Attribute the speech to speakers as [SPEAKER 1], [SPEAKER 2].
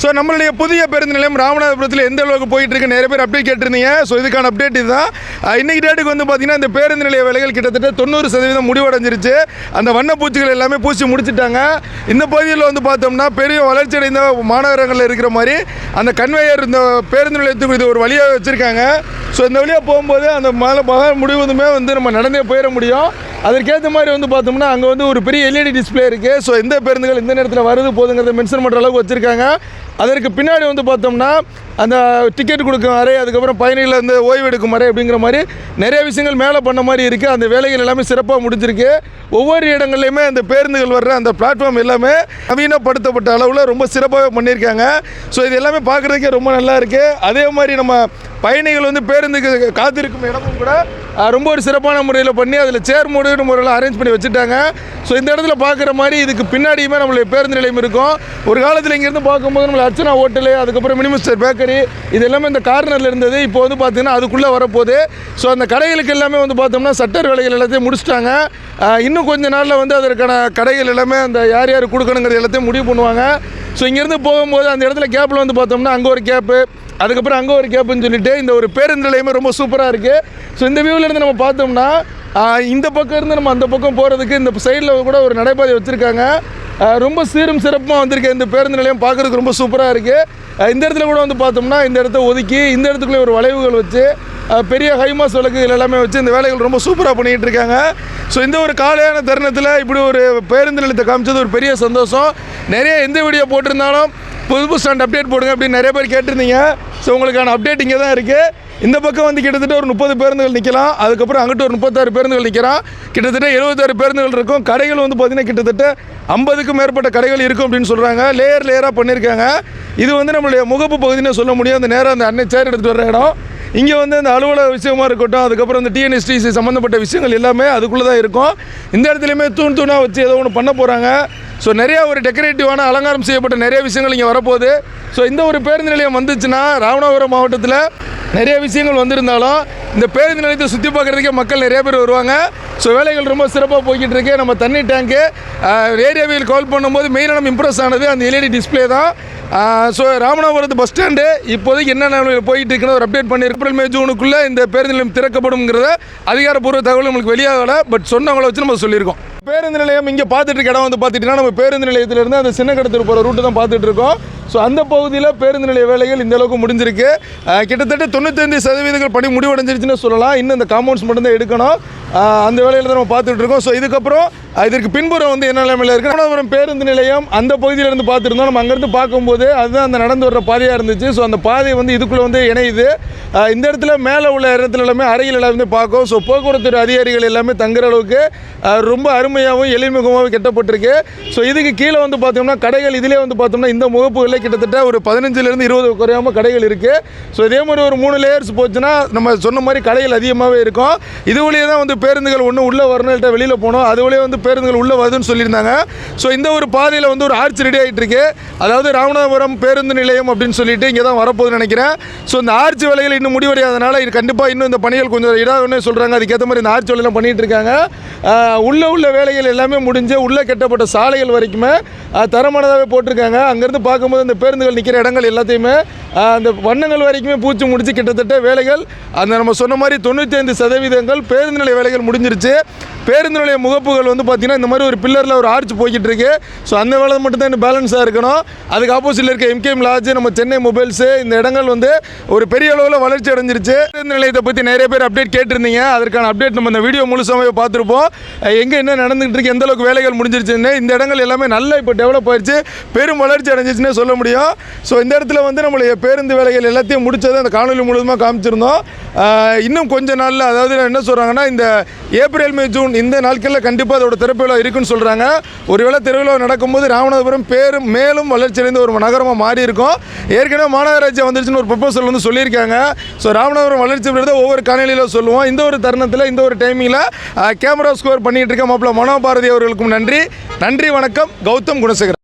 [SPEAKER 1] So நம்மளுடைய புதிய பேருந்து நிலையம் ராமநாதபுரத்தில் எந்த அளவுக்கு போயிட்டு இருக்கு நிறைய பேர் அப்டேட் கேட்டிருந்தீங்க. ஸோ இதுக்கான அப்டேட் இதுதான். இன்னைக்கு டேட்டுக்கு வந்து பார்த்தீங்கன்னா இந்த பேருந்து நிலைய வேலைகள் கிட்டத்தட்ட தொண்ணூறு சதவீதம் முடிவடைஞ்சிருச்சு. அந்த வண்ணப்பூச்சிகள் எல்லாமே பூச்சி முடிச்சிட்டாங்க. இந்த பகுதியில் வந்து பார்த்தோம்னா பெரிய வளர்ச்சி அடைந்த மாநகரங்களில் இருக்கிற மாதிரி அந்த கன்வேயர் இந்த பேருந்து நிலையத்துக்கு இது ஒரு வழியாக வச்சுருக்காங்க. ஸோ இந்த வழியாக போகும்போது அந்த மலை மகா முடிவதுமே வந்து நம்ம நடந்தே போயிட முடியும். அதற்கேற்ற மாதிரி வந்து பார்த்தோம்னா அங்கே வந்து ஒரு பெரிய எல்இடி டிஸ்பிளே இருக்குது ஸோ எந்த பேருந்துகள் எந்த நேரத்தில் வருது போதுங்கிறத மென்ஷன் பண்ணுற அளவுக்கு வச்சுருக்காங்க. அதற்கு பின்னாடி வந்து பார்த்தோம்னா அந்த டிக்கெட் கொடுக்கும் அறை அதுக்கப்புறம் பயணிகள் அந்த ஓய்வு எடுக்கும் அறை அப்படிங்கிற மாதிரி நிறைய விஷயங்கள் மேலே பண்ண மாதிரி இருக்குது அந்த வேலைகள் எல்லாமே சிறப்பாக முடிஞ்சிருக்கு. ஒவ்வொரு இடங்கள்லையுமே அந்த பேருந்துகள் வர்ற அந்த பிளாட்ஃபார்ம் எல்லாமே நவீனப்படுத்தப்பட்ட அளவில் ரொம்ப சிறப்பாக பண்ணியிருக்காங்க. ஸோ இது எல்லாமே பார்க்குறதுக்கே ரொம்ப நல்லா இருக்குது அதே மாதிரி நம்ம பயணிகள் வந்து பேருந்துக்கு காத்திருக்கும் இடமும் கூட ரொம்ப ஒரு சிறப்பான முறையில் பண்ணி அதில் சேர் மூடுன்னு முறையில் அரேஞ்ச் பண்ணி வச்சுட்டாங்க. ஸோ இந்த இடத்துல பார்க்குற மாதிரி இதுக்கு பின்னாடியுமே நம்மளுடைய பேருந்து நிலையம் இருக்கும். ஒரு காலத்தில் இங்கேருந்து பார்க்கும்போது நம்ம அர்ச்சனா ஹோட்டலு அதுக்கப்புறம் மினிமிஸ்டர் பேக்கரி இது எல்லாமே இந்த கார்னரில் இருந்தது. இப்போ வந்து பார்த்தீங்கன்னா அதுக்குள்ளே வரப்போகுது. ஸோ அந்த கடைகளுக்கு எல்லாமே வந்து பார்த்தோம்னா சட்டர் வேலைகள் எல்லாத்தையும் முடிச்சிட்டாங்க. இன்னும் கொஞ்ச நாளில் வந்து அதற்கான கடைகள் எல்லாமே அந்த யார் யார் கொடுக்கணுங்கிறது எல்லாத்தையும் முடிவு பண்ணுவாங்க. ஸோ இங்கேருந்து போகும்போது அந்த இடத்துல கேப்பில் வந்து பார்த்தோம்னா அங்கே ஒரு கேப்பு அதுக்கப்புறம் அங்கே ஒரு கேப்புன்னு சொல்லிட்டு இந்த ஒரு பேருந்து நிலையமே ரொம்ப சூப்பராக இருக்குது ஸோ இந்த வியூவில் இருந்து நம்ம பார்த்தோம்னா இந்த பக்கம் இருந்து நம்ம அந்த பக்கம் போகிறதுக்கு இந்த சைடில் கூட ஒரு நடைபாதை வச்சுருக்காங்க. ரொம்ப சீரும் சிறப்பாக வந்திருக்கு இந்த பேருந்து நிலையம் பார்க்குறதுக்கு ரொம்ப சூப்பராக இருக்குது இந்த இடத்துல கூட வந்து பார்த்தோம்னா இந்த இடத்த ஒதுக்கி இந்த இடத்துக்குள்ளே ஒரு வளைவுகள் வச்சு பெரிய ஹைமாஸ் விளக்குகள் எல்லாமே வச்சு இந்த வேலைகள் ரொம்ப சூப்பராக பண்ணிகிட்டு இருக்காங்க. ஸோ இந்த ஒரு காலையான தருணத்தில் இப்படி ஒரு பேருந்து நிலையத்தை காமிச்சது ஒரு பெரிய சந்தோஷம். நிறைய எந்த வீடியோ போட்டிருந்தாலும் புது புது ஸ்டாண்ட் அப்டேட் போடுங்க அப்படின்னு நிறைய பேர் கேட்டிருந்தீங்க. ஸோ உங்களுக்கான அப்டேட் இங்கே தான் இருக்குது இந்த பக்கம் வந்து கிட்டத்தட்ட ஒரு முப்பது பேருந்துகள் நிற்கலாம் அதுக்கப்புறம் அங்கிட்ட ஒரு முப்பத்தாறு பேருந்துகள் நிற்கிறான் கிட்டத்தட்ட எழுபத்தாறு பேருந்துகள் இருக்கும். கடைகள் வந்து பார்த்திங்கன்னா கிட்டத்தட்ட ஐம்பதுக்கும் மேற்பட்ட கடைகள் இருக்கும் அப்படின்னு சொல்கிறாங்க லேயர் லேயராக பண்ணியிருக்காங்க. இது வந்து நம்மளுடைய முகப்பு பகுதின்னு சொல்ல முடியும். அந்த நேரம் அந்த அன்னை சேர் எடுத்துகிட்டு வர இடம். இங்கே வந்து அந்த அலுவலக விஷயமா இருக்கட்டும் அதுக்கப்புறம் இந்த டிஎன்எஸ்டிசி சம்மந்தப்பட்ட விஷயங்கள் எல்லாமே அதுக்குள்ளே தான் இருக்கும். இந்த இடத்துலையுமே தூண் தூணாக வச்சு ஏதோ ஒன்று பண்ண போகிறாங்க ஸோ நிறையா ஒரு டெக்கரேட்டிவான அலங்காரம் செய்யப்பட்ட நிறைய விஷயங்கள் இங்கே வரப்போகுது. ஸோ இந்த ஒரு பேருந்து நிலையம் வந்துச்சுன்னா ராமநாதபுரம் மாவட்டத்தில் நிறைய விஷயங்கள் வந்திருந்தாலும் இந்த பேருந்து நிலையத்தை சுற்றி பார்க்குறதுக்கே மக்கள் நிறைய பேர் வருவாங்க. ஸோ வேலைகள் ரொம்ப சிறப்பாக போய்கிட்டு இருக்கு நம்ம தண்ணி டேங்க்கு ஏரியாவில் கால் பண்ணும்போது மெயினாக நம்ம இம்ப்ரெஸ் ஆனது அந்த எல்இடி டிஸ்ப்ளே தான். ஸோ ராமநாதபுரத்து பஸ் ஸ்டாண்டு இப்போதைக்கு என்ன போயிட்டு இருக்குன்னு ஒரு அப்டேட் பண்ணி ஏப்ரல் மே ஜூனுக்குள்ளே இந்த பேருந்து நிலையம் திறக்கப்படும்ங்கிறத அதிகாரப்பூர்வ தகவல் நம்மளுக்கு வெளியாகல பட் சொன்னவங்கள வச்சு நம்ம சொல்லியிருக்கோம். பேருந்து நிலையம் இங்கே பார்த்துட்டு இருக்க இடம் வந்து பார்த்துட்டிங்கன்னா நம்ம பேருந்து நிலையத்திலேருந்து அந்த சின்ன கடத்தில் போகிற ரூட்டு தான் பார்த்துட்டு இருக்கோம். ஸோ அந்த பகுதியில் பேருந்து நிலைய வேலைகள் இந்த அளவுக்கு முடிஞ்சிருக்கு. கிட்டத்தட்ட தொண்ணூத்தஞ்சு சதவீதங்கள் பணி முடிவடைஞ்சிருச்சுன்னு சொல்லலாம். இன்னும் இந்த காம்பவுண்ட்ஸ் மட்டும்தான் எடுக்கணும். அந்த வேலையில் தான் நம்ம பார்த்துட்டு இருக்கோம். ஸோ இதுக்கப்புறம் இதற்கு பின்புறம் வந்து என்ன நிலைமையில் இருக்குது ராமநாதபுரம் பேருந்து நிலையம் அந்த பகுதியிலேருந்து பார்த்துருந்தோம். நம்ம அங்கேருந்து பார்க்கும்போது அதுதான் அந்த நடந்து வர்ற பாதையாக இருந்துச்சு. ஸோ அந்த பாதை வந்து இதுக்குள்ளே வந்து இணையுது. இந்த இடத்துல மேலே உள்ள இடத்துல எல்லாமே அறைகள் எல்லாமே பார்க்கும். ஸோ போக்குவரத்து அதிகாரிகள் எல்லாமே தங்குற அளவுக்கு ரொம்ப அருமையாகவும் எளிமுகமாகவும் கட்டப்பட்டிருக்கு. ஸோ இதுக்கு கீழே வந்து பார்த்தோம்னா கடைகள் இதிலே வந்து பார்த்தோம்னா இந்த முகப்புகளில் கிட்டத்தட்ட ஒரு பதினஞ்சுலேருந்து இருபது குறையாமல் கடைகள் இருக்குது ஸோ இதே மாதிரி ஒரு மூணு லேயர்ஸ் போச்சுன்னா நம்ம சொன்ன மாதிரி கடைகள் அதிகமாகவே இருக்கும். இது வழியே தான் வந்து பேருந்துகள் ஒன்று உள்ளே வரணும் இல்லை வெளியில் போகணும் அது வழியே வந்து பேருந்துகள் உள்ளே வருதுன்னு சொல்லியிருந்தாங்க. ஸோ இந்த ஒரு பாதையில் வந்து ஒரு ஆர்ச் ரெடி ஆகிட்டு இருக்கு. அதாவது ராமநாதபுரம் பேருந்து நிலையம் அப்படின்னு சொல்லிட்டு இங்கே தான் வரப்போகுதுன்னு நினைக்கிறேன். ஸோ இந்த ஆர்ச் வேலைகள் இன்னும் முடிவடையாதனால இது கண்டிப்பாக இன்னும் இந்த பணிகள் கொஞ்சம் இடாகணும்னு சொல்கிறாங்க அதுக்கேற்ற மாதிரி இந்த ஆர்ச் வேலையெல்லாம் பண்ணிகிட்டு இருக்காங்க. உள்ளே உள்ள வேலைகள் எல்லாமே முடிஞ்சு உள்ளே கட்டப்பட்ட சாலைகள் வரைக்குமே தரமானதாகவே போட்டிருக்காங்க. அங்கேருந்து பார்க்கும்போது அந்த பேருந்துகள் நிற்கிற இடங்கள் எல்லாத்தையுமே அந்த வண்ணங்கள் வரைக்குமே பூச்சி முடிச்சு கிட்டத்தட்ட வேலைகள் அந்த நம்ம சொன்ன மாதிரி தொண்ணூற்றி ஐந்து சதவீதங்கள் பேருந்து நிலைய வேலைகள் முடிஞ்சிருச்சு. பேருந்து நிலைய முகப்புகள் வந்து பார்த்திங்கன்னா இந்த மாதிரி ஒரு பில்லரில் ஒரு ஆர்ச் போய்கிட்டு இருக்கு ஸோ அந்த வேலை மட்டும் தான் பேலன்ஸாக இருக்கணும். அதுக்கு ஆப்போசிட்டில் இருக்க எம்கேஎம் லாட்ஜ் நம்ம சென்னை மொபைல்ஸு இந்த இடங்கள் வந்து ஒரு பெரிய அளவில் வளர்ச்சி அடைஞ்சிருச்சு. பேருந்து நிலையத்தை பற்றி நிறைய பேர் அப்டேட் கேட்டிருந்தீங்க. அதற்கான அப்டேட் நம்ம இந்த வீடியோ முழுசாகவே பார்த்துருப்போம். எங்கே என்ன நடந்துகிட்டு இருக்கு எந்த அளவுக்கு வேலைகள் முடிஞ்சிருச்சுன்னு இந்த இடங்கள் எல்லாமே நல்லா இப்போ டெவலப் ஆயிடுச்சு பெரும் வளர்ச்சி அடைஞ்சிச்சுன்னே சொல்ல முடியும். ஸோ இந்த இடத்துல வந்து நம்மளுடைய பேருந்து வேலைகள் எல்லாத்தையும் முடிச்சதை அந்த காணொலி முழுவதுமாக காமிச்சிருந்தோம். இன்னும் கொஞ்ச நாளில் அதாவது என்ன சொல்கிறாங்கன்னா இந்த ஏப்ரல் மே ஜூன் இந்த நாட்களில் கண்டிப்பாக அதோட திறப்பு இருக்குன்னு சொல்கிறாங்க ஒருவேளை திருவிழா நடக்கும்போது ராமநாதபுரம் பேரும் மேலும் வளர்ச்சியடைந்த ஒரு நகரமாக மாறி இருக்கும். ஏற்கனவே மாநகராட்சி வந்துருச்சுன்னு ஒரு ப்ரொபோசல் வந்து சொல்லியிருக்காங்க. ஸோ ராமநாதபுரம் வளர்ச்சி பெறுறத ஒவ்வொரு காணொலியில் சொல்லுவோம். இந்த ஒரு தருணத்தில் இந்த ஒரு டைமிங்கில் கேமரா ஸ்கோர் பண்ணிகிட்டு இருக்க மாப்பிள்ள மனோபாரதி அவர்களுக்கும் நன்றி. நன்றி வணக்கம். கௌதம் குணசேகர்.